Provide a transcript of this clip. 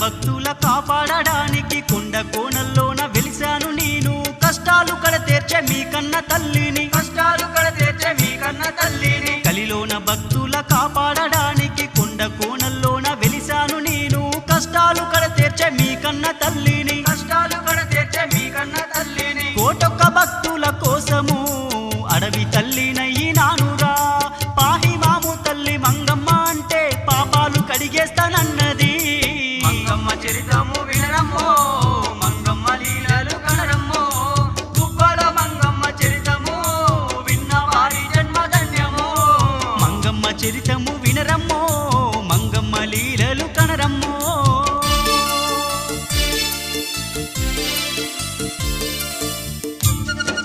భక్తుల కాపాడడానికి కొండ కోణల్లోన వెలిశాను నేను. కష్టాలు కడ తీర్చే మీ కన్న తల్లిని. కష్టాలు కడ తీర్చే మీ కన్న తల్లిని. కలిలోన భక్తుల కాపాడడానికి కొండ కోణల్లోన వెలిశాను నేను. కష్టాలు కడ తీర్చే మీ కన్న తల్లిని. చరితము వినడమ్మో మంగమ్మ లీలలు కనడమ్మో గుబ్బల మంగమ్మ చరితము విన్న వారి జన్మ ధన్యము. మంగమ్మ చరితము వినరమ్మో మంగమ్మ లీలలు కనరమ్మ.